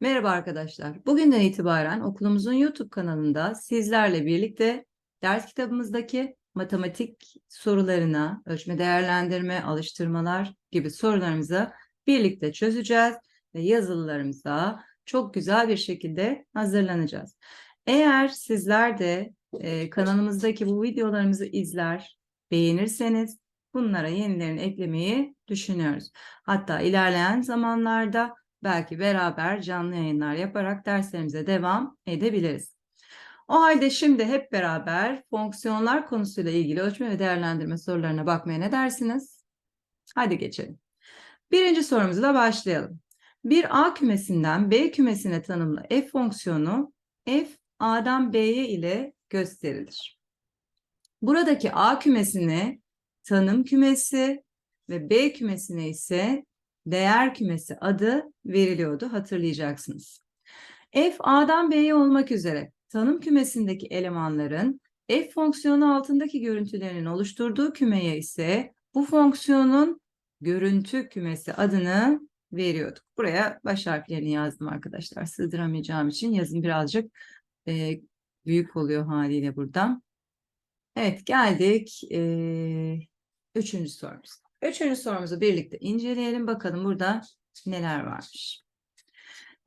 Merhaba arkadaşlar. Bugünden itibaren okulumuzun YouTube kanalında sizlerle birlikte ders kitabımızdaki matematik sorularına, ölçme değerlendirme, alıştırmalar gibi sorularımızı birlikte çözeceğiz ve yazılılarımıza çok güzel bir şekilde hazırlanacağız. Eğer sizler de e, kanalımızdaki bu videolarımızı izler, beğenirseniz bunlara yenilerini eklemeyi düşünüyoruz. Hatta ilerleyen zamanlarda belki beraber canlı yayınlar yaparak derslerimize devam edebiliriz. O halde şimdi hep beraber fonksiyonlar konusuyla ilgili ölçme ve değerlendirme sorularına bakmaya ne dersiniz? Hadi geçelim. Birinci sorumuzla başlayalım. Bir A kümesinden B kümesine tanımlı f fonksiyonu f A'dan B'ye ile gösterilir. Buradaki A kümesine tanım kümesi ve B kümesine ise değer kümesi adı veriliyordu hatırlayacaksınız. F A'dan B'ye olmak üzere tanım kümesindeki elemanların f fonksiyonu altındaki görüntülerinin oluşturduğu kümeye ise bu fonksiyonun görüntü kümesi adını veriyorduk. Buraya baş harflerini yazdım arkadaşlar. Sığdıramayacağım için yazım birazcık e, büyük oluyor haliyle buradan. Evet geldik e, üçüncü sorumuza. Üçüncü sorumuzu birlikte inceleyelim. Bakalım burada neler varmış.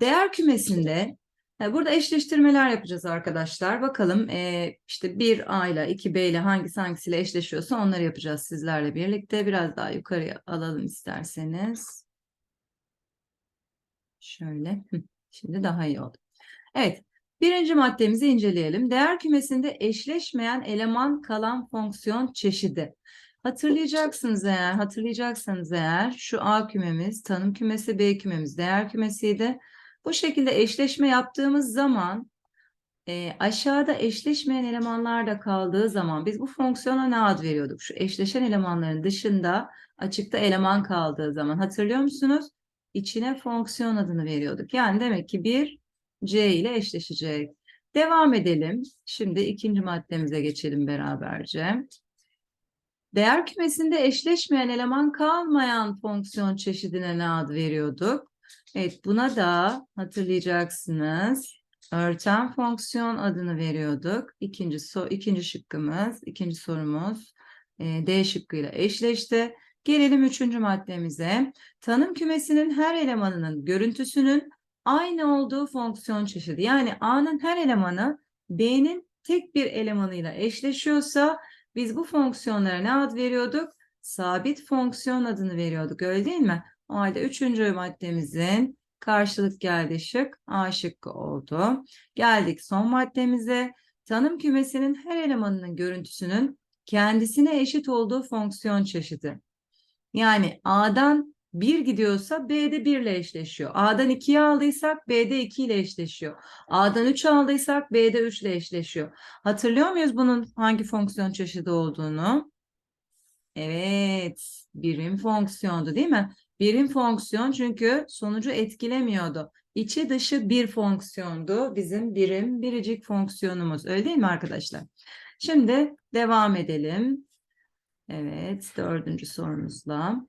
Değer kümesinde e, burada eşleştirmeler yapacağız arkadaşlar. Bakalım e, işte 1 A ile 2 B ile hangisi hangisiyle eşleşiyorsa onları yapacağız sizlerle birlikte. Biraz daha yukarıya alalım isterseniz. Şöyle. Şimdi daha iyi oldu. Evet. Birinci maddemizi inceleyelim. Değer kümesinde eşleşmeyen eleman kalan fonksiyon çeşidi. Hatırlayacaksınız eğer, hatırlayacaksanız eğer şu A kümemiz, tanım kümesi, B kümemiz, değer kümesiydi. Bu şekilde eşleşme yaptığımız zaman e, aşağıda eşleşmeyen elemanlar da kaldığı zaman biz bu fonksiyona ne ad veriyorduk? Şu eşleşen elemanların dışında açıkta eleman kaldığı zaman hatırlıyor musunuz? İçine fonksiyon adını veriyorduk. Yani demek ki bir C ile eşleşecek. Devam edelim. Şimdi ikinci maddemize geçelim beraberce. Değer kümesinde eşleşmeyen eleman kalmayan fonksiyon çeşidine ne ad veriyorduk? Evet buna da hatırlayacaksınız. Örten fonksiyon adını veriyorduk. İkinci, so ikinci şıkkımız, ikinci sorumuz e, D şıkkıyla eşleşti. Gelelim üçüncü maddemize. Tanım kümesinin her elemanının görüntüsünün aynı olduğu fonksiyon çeşidi. Yani A'nın her elemanı B'nin tek bir elemanıyla eşleşiyorsa biz bu fonksiyonlara ne ad veriyorduk? Sabit fonksiyon adını veriyorduk öyle değil mi? O halde üçüncü maddemizin karşılık geldi şık A şıkkı oldu. Geldik son maddemize. Tanım kümesinin her elemanının görüntüsünün kendisine eşit olduğu fonksiyon çeşidi. Yani A'dan 1 gidiyorsa B'de 1 ile eşleşiyor. A'dan 2'yi aldıysak B'de 2 ile eşleşiyor. A'dan 3 aldıysak B'de 3 ile eşleşiyor. Hatırlıyor muyuz bunun hangi fonksiyon çeşidi olduğunu? Evet, birim fonksiyondu değil mi? Birim fonksiyon çünkü sonucu etkilemiyordu. İçi dışı bir fonksiyondu bizim birim biricik fonksiyonumuz. Öyle değil mi arkadaşlar? Şimdi devam edelim. Evet, dördüncü sorumuzla.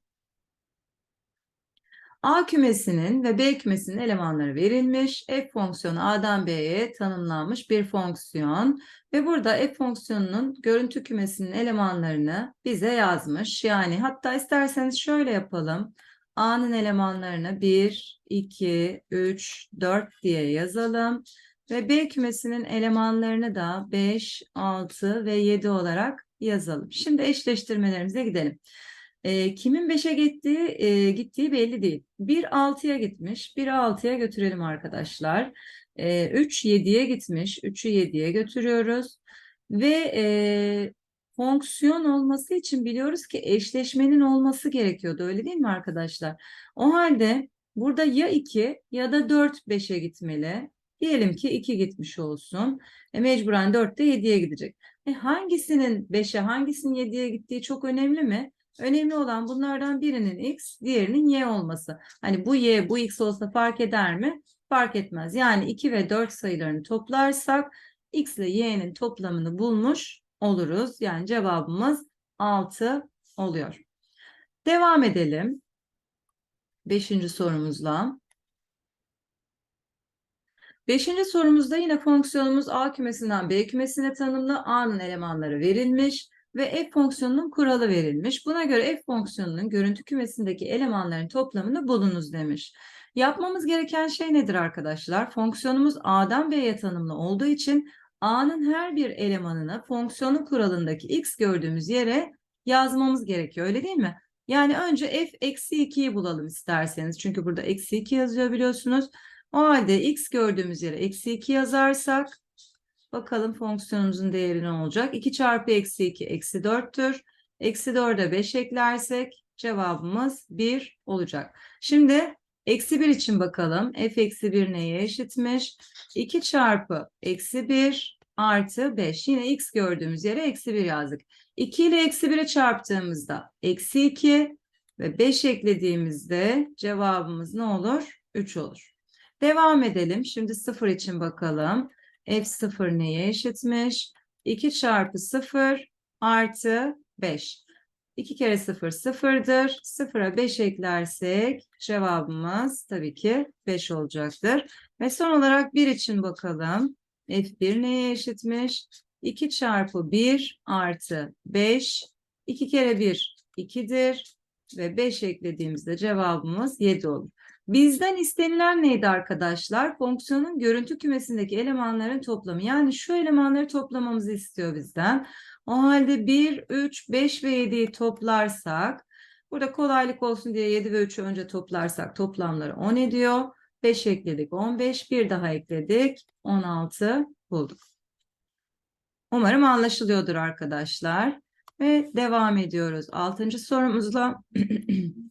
A kümesinin ve B kümesinin elemanları verilmiş. F fonksiyonu A'dan B'ye tanımlanmış bir fonksiyon. Ve burada F fonksiyonunun görüntü kümesinin elemanlarını bize yazmış. Yani hatta isterseniz şöyle yapalım. A'nın elemanlarını 1, 2, 3, 4 diye yazalım. Ve B kümesinin elemanlarını da 5, 6 ve 7 olarak yazalım. Şimdi eşleştirmelerimize gidelim. E, kimin 5'e gittiği, e, gittiği belli değil. 1 6'ya gitmiş. 1'i 6'ya götürelim arkadaşlar. E, 3 7'ye gitmiş. 3'ü 7'ye götürüyoruz. Ve e, fonksiyon olması için biliyoruz ki eşleşmenin olması gerekiyordu. Öyle değil mi arkadaşlar? O halde burada ya 2 ya da 4 5'e gitmeli. Diyelim ki 2 gitmiş olsun. E, mecburen 4 de 7'ye gidecek. E, hangisinin 5'e hangisinin 7'ye gittiği çok önemli mi? Önemli olan bunlardan birinin x, diğerinin y olması. Hani bu y, bu x olsa fark eder mi? Fark etmez. Yani 2 ve 4 sayılarını toplarsak x ile y'nin toplamını bulmuş oluruz. Yani cevabımız 6 oluyor. Devam edelim. Beşinci sorumuzla. Beşinci sorumuzda yine fonksiyonumuz A kümesinden B kümesine tanımlı A'nın elemanları verilmiş ve f fonksiyonunun kuralı verilmiş. Buna göre f fonksiyonunun görüntü kümesindeki elemanların toplamını bulunuz demiş. Yapmamız gereken şey nedir arkadaşlar? Fonksiyonumuz A'dan B'ye tanımlı olduğu için A'nın her bir elemanını fonksiyonun kuralındaki x gördüğümüz yere yazmamız gerekiyor öyle değil mi? Yani önce f eksi 2'yi bulalım isterseniz. Çünkü burada eksi 2 yazıyor biliyorsunuz. O halde x gördüğümüz yere eksi 2 yazarsak bakalım fonksiyonumuzun değeri ne olacak? 2 çarpı eksi 2 eksi 4'tür. Eksi 4'e 5 eklersek cevabımız 1 olacak. Şimdi eksi 1 için bakalım. f eksi 1 neye eşitmiş? 2 çarpı eksi 1 artı 5. Yine x gördüğümüz yere eksi 1 yazdık. 2 ile eksi 1'e çarptığımızda eksi 2 ve 5 eklediğimizde cevabımız ne olur? 3 olur. Devam edelim. Şimdi 0 için bakalım. F0 neye eşitmiş? 2 çarpı 0 artı 5. 2 kere 0 sıfırdır. 0'a 5 eklersek cevabımız tabii ki 5 olacaktır. Ve son olarak 1 için bakalım. F1 neye eşitmiş? 2 çarpı 1 artı 5. 2 kere 1 2'dir. Ve 5 eklediğimizde cevabımız 7 olur. Bizden istenilen neydi arkadaşlar? Fonksiyonun görüntü kümesindeki elemanların toplamı. Yani şu elemanları toplamamızı istiyor bizden. O halde 1, 3, 5 ve 7'yi toplarsak, burada kolaylık olsun diye 7 ve 3'ü önce toplarsak toplamları 10 ediyor. 5 ekledik 15, bir daha ekledik 16 bulduk. Umarım anlaşılıyordur arkadaşlar. Ve devam ediyoruz. Altıncı sorumuzla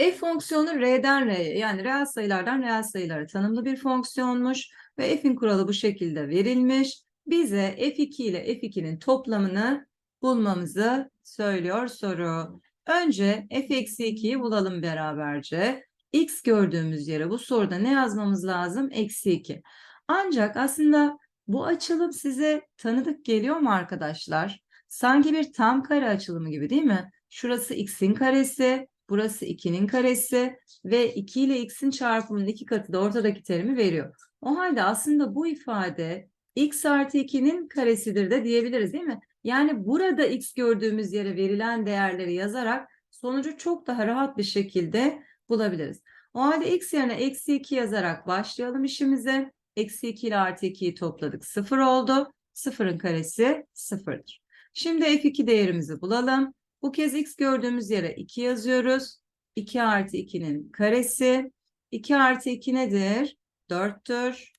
f fonksiyonu R'den R'ye yani reel sayılardan reel sayılara tanımlı bir fonksiyonmuş ve f'in kuralı bu şekilde verilmiş. Bize f2 ile f2'nin toplamını bulmamızı söylüyor soru. Önce f-2'yi bulalım beraberce. x gördüğümüz yere bu soruda ne yazmamız lazım? Eksi 2. Ancak aslında bu açılım size tanıdık geliyor mu arkadaşlar? Sanki bir tam kare açılımı gibi değil mi? Şurası x'in karesi, burası 2'nin karesi ve 2 ile x'in çarpımının iki katı da ortadaki terimi veriyor. O halde aslında bu ifade x artı 2'nin karesidir de diyebiliriz değil mi? Yani burada x gördüğümüz yere verilen değerleri yazarak sonucu çok daha rahat bir şekilde bulabiliriz. O halde x yerine eksi 2 yazarak başlayalım işimize. Eksi 2 ile artı 2'yi topladık. 0 oldu. 0'ın karesi 0'dır. Şimdi f2 değerimizi bulalım. Bu kez x gördüğümüz yere 2 yazıyoruz. 2 artı 2'nin karesi. 2 artı 2 nedir? 4'tür.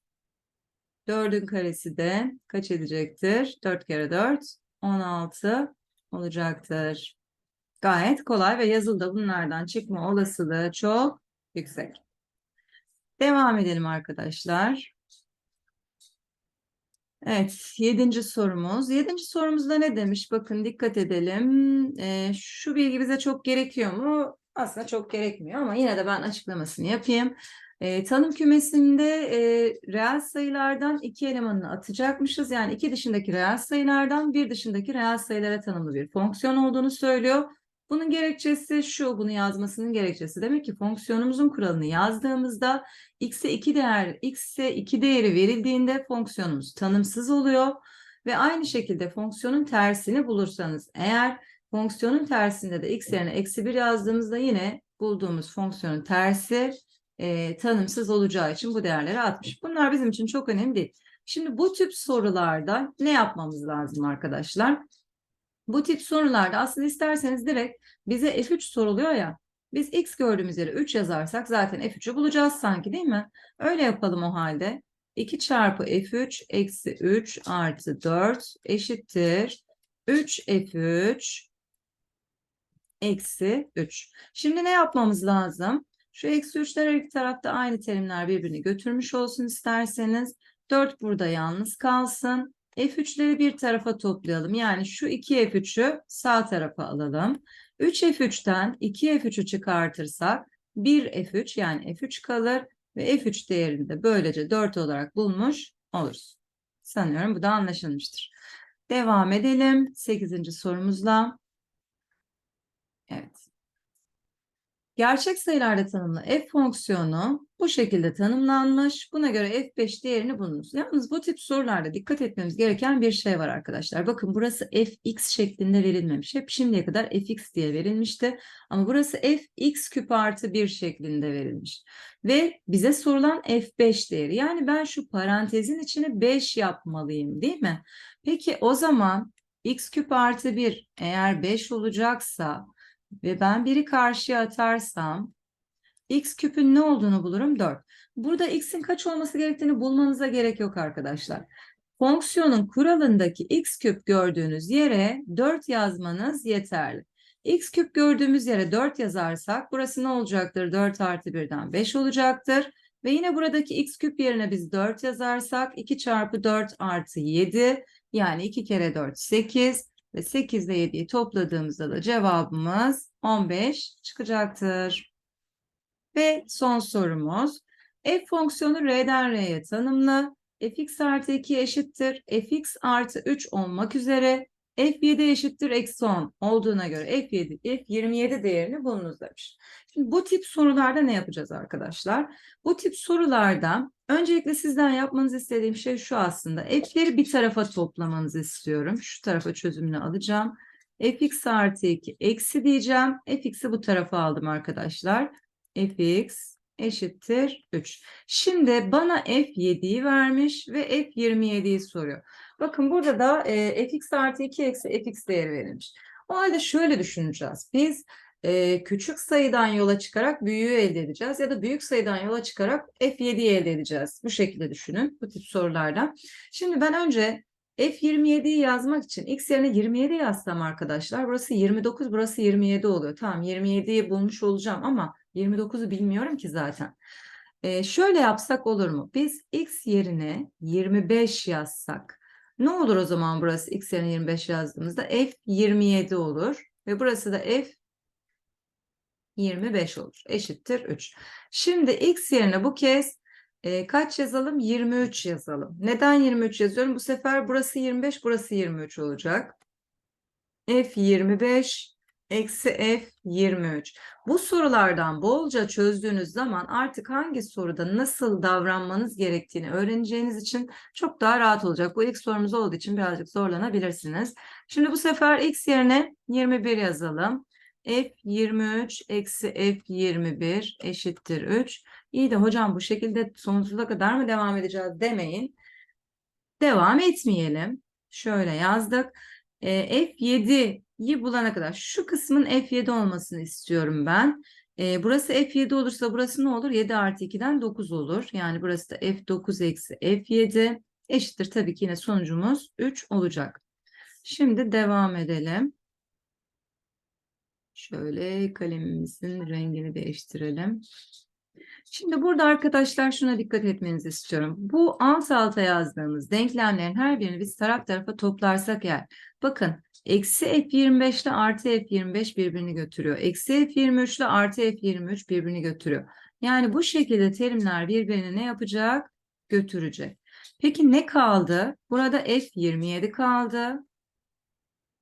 4'ün karesi de kaç edecektir? 4 kere 4, 16 olacaktır. Gayet kolay ve yazılıda bunlardan çıkma olasılığı çok yüksek. Devam edelim arkadaşlar. Evet, yedinci sorumuz. Yedinci sorumuzda ne demiş? Bakın dikkat edelim. Ee, şu bilgi bize çok gerekiyor mu? Aslında çok gerekmiyor ama yine de ben açıklamasını yapayım. Ee, tanım kümesinde e, reel sayılardan iki elemanını atacakmışız. Yani iki dışındaki reel sayılardan bir dışındaki reel sayılara tanımlı bir fonksiyon olduğunu söylüyor. Bunun gerekçesi şu, bunu yazmasının gerekçesi. Demek ki fonksiyonumuzun kuralını yazdığımızda x'e 2 değer, x'e 2 değeri verildiğinde fonksiyonumuz tanımsız oluyor. Ve aynı şekilde fonksiyonun tersini bulursanız eğer fonksiyonun tersinde de x yerine eksi 1 yazdığımızda yine bulduğumuz fonksiyonun tersi e, tanımsız olacağı için bu değerleri atmış. Bunlar bizim için çok önemli değil. Şimdi bu tip sorularda ne yapmamız lazım arkadaşlar? Bu tip sorularda aslında isterseniz direkt bize F3 soruluyor ya. Biz x gördüğümüz yere 3 yazarsak zaten F3'ü bulacağız sanki değil mi? Öyle yapalım o halde. 2 çarpı F3 eksi 3 artı 4 eşittir. 3 F3 eksi 3. Şimdi ne yapmamız lazım? Şu eksi 3'ler her iki tarafta aynı terimler birbirini götürmüş olsun isterseniz. 4 burada yalnız kalsın. F3'leri bir tarafa toplayalım. Yani şu 2F3'ü sağ tarafa alalım. 3F3'ten 2F3'ü çıkartırsak 1F3 yani F3 kalır ve F3 değerini de böylece 4 olarak bulmuş oluruz. Sanıyorum bu da anlaşılmıştır. Devam edelim 8. sorumuzla. Evet. Gerçek sayılarda tanımlı f fonksiyonu bu şekilde tanımlanmış. Buna göre f5 değerini bulunuz. Yalnız bu tip sorularda dikkat etmemiz gereken bir şey var arkadaşlar. Bakın burası fx şeklinde verilmemiş. Hep şimdiye kadar fx diye verilmişti. Ama burası fx küp artı 1 şeklinde verilmiş. Ve bize sorulan f5 değeri. Yani ben şu parantezin içine 5 yapmalıyım değil mi? Peki o zaman x küp artı 1 eğer 5 olacaksa ve ben biri karşıya atarsam x küpün ne olduğunu bulurum 4. Burada x'in kaç olması gerektiğini bulmanıza gerek yok arkadaşlar. Fonksiyonun kuralındaki x küp gördüğünüz yere 4 yazmanız yeterli. x küp gördüğümüz yere 4 yazarsak burası ne olacaktır? 4 artı 1'den 5 olacaktır. Ve yine buradaki x küp yerine biz 4 yazarsak 2 çarpı 4 artı 7 yani 2 kere 4 8 ve 8 ile 7'yi topladığımızda da cevabımız 15 çıkacaktır. Ve son sorumuz. F fonksiyonu R'den R'ye tanımlı. fx artı 2 eşittir. fx artı 3 olmak üzere f7 eşittir eksi 10 olduğuna göre f7, f27 değerini bulunuz demiş. Şimdi bu tip sorularda ne yapacağız arkadaşlar? Bu tip sorularda öncelikle sizden yapmanızı istediğim şey şu aslında. F'leri bir tarafa toplamanızı istiyorum. Şu tarafa çözümünü alacağım. fx artı 2 eksi diyeceğim. fx'i bu tarafa aldım arkadaşlar. fx eşittir 3. Şimdi bana f7'yi vermiş ve f27'yi soruyor. Bakın burada da e, fx artı 2 eksi fx değeri verilmiş. O halde şöyle düşüneceğiz. Biz e, küçük sayıdan yola çıkarak büyüğü elde edeceğiz ya da büyük sayıdan yola çıkarak f7'yi elde edeceğiz. Bu şekilde düşünün bu tip sorulardan. Şimdi ben önce f27'yi yazmak için x yerine 27 yazsam arkadaşlar burası 29 burası 27 oluyor. Tamam 27'yi bulmuş olacağım ama 29'u bilmiyorum ki zaten. Ee, şöyle yapsak olur mu? Biz x yerine 25 yazsak. Ne olur o zaman burası x yerine 25 yazdığımızda? f 27 olur. Ve burası da f 25 olur. Eşittir 3. Şimdi x yerine bu kez e, kaç yazalım? 23 yazalım. Neden 23 yazıyorum? Bu sefer burası 25, burası 23 olacak. f 25 eksi f 23. Bu sorulardan bolca çözdüğünüz zaman artık hangi soruda nasıl davranmanız gerektiğini öğreneceğiniz için çok daha rahat olacak. Bu ilk sorumuz olduğu için birazcık zorlanabilirsiniz. Şimdi bu sefer x yerine 21 yazalım. f 23 eksi f 21 eşittir 3. İyi de hocam bu şekilde sonsuza kadar mı devam edeceğiz demeyin. Devam etmeyelim. Şöyle yazdık. E, F7'yi bulana kadar şu kısmın F7 olmasını istiyorum ben. E, burası F7 olursa burası ne olur? 7 artı 2'den 9 olur. Yani burası da F9 eksi F7 eşittir. Tabii ki yine sonucumuz 3 olacak. Şimdi devam edelim. Şöyle kalemimizin rengini değiştirelim. Şimdi burada arkadaşlar şuna dikkat etmenizi istiyorum. Bu alt alta yazdığımız denklemlerin her birini biz taraf tarafa toplarsak eğer bakın eksi f25 ile artı f25 birbirini götürüyor. Eksi f23 ile artı f23 birbirini götürüyor. Yani bu şekilde terimler birbirini ne yapacak? Götürecek. Peki ne kaldı? Burada f27 kaldı.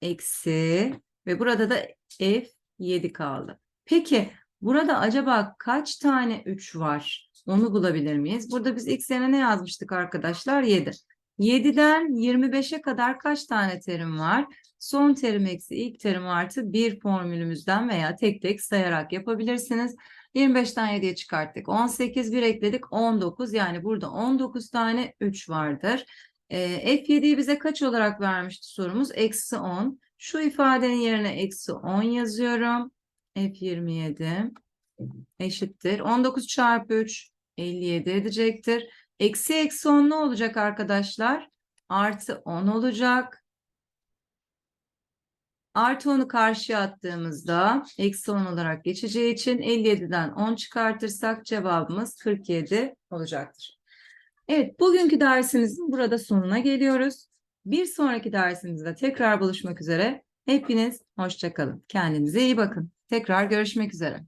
Eksi ve burada da f7 kaldı. Peki Burada acaba kaç tane 3 var? Onu bulabilir miyiz? Burada biz x yerine ne yazmıştık arkadaşlar? 7. 7'den 25'e kadar kaç tane terim var? Son terim eksi ilk terim artı bir formülümüzden veya tek tek sayarak yapabilirsiniz. 25'ten 7'ye çıkarttık. 18 bir ekledik 19 yani burada 19 tane 3 vardır. E, F7'yi bize kaç olarak vermişti sorumuz? Eksi 10. Şu ifadenin yerine eksi 10 yazıyorum. F27 eşittir. 19 çarpı 3 57 edecektir. Eksi eksi 10 ne olacak arkadaşlar? Artı 10 olacak. Artı 10'u karşıya attığımızda eksi 10 olarak geçeceği için 57'den 10 çıkartırsak cevabımız 47 olacaktır. Evet bugünkü dersimizin burada sonuna geliyoruz. Bir sonraki dersimizde tekrar buluşmak üzere. Hepiniz hoşçakalın. Kendinize iyi bakın. Tekrar görüşmek üzere.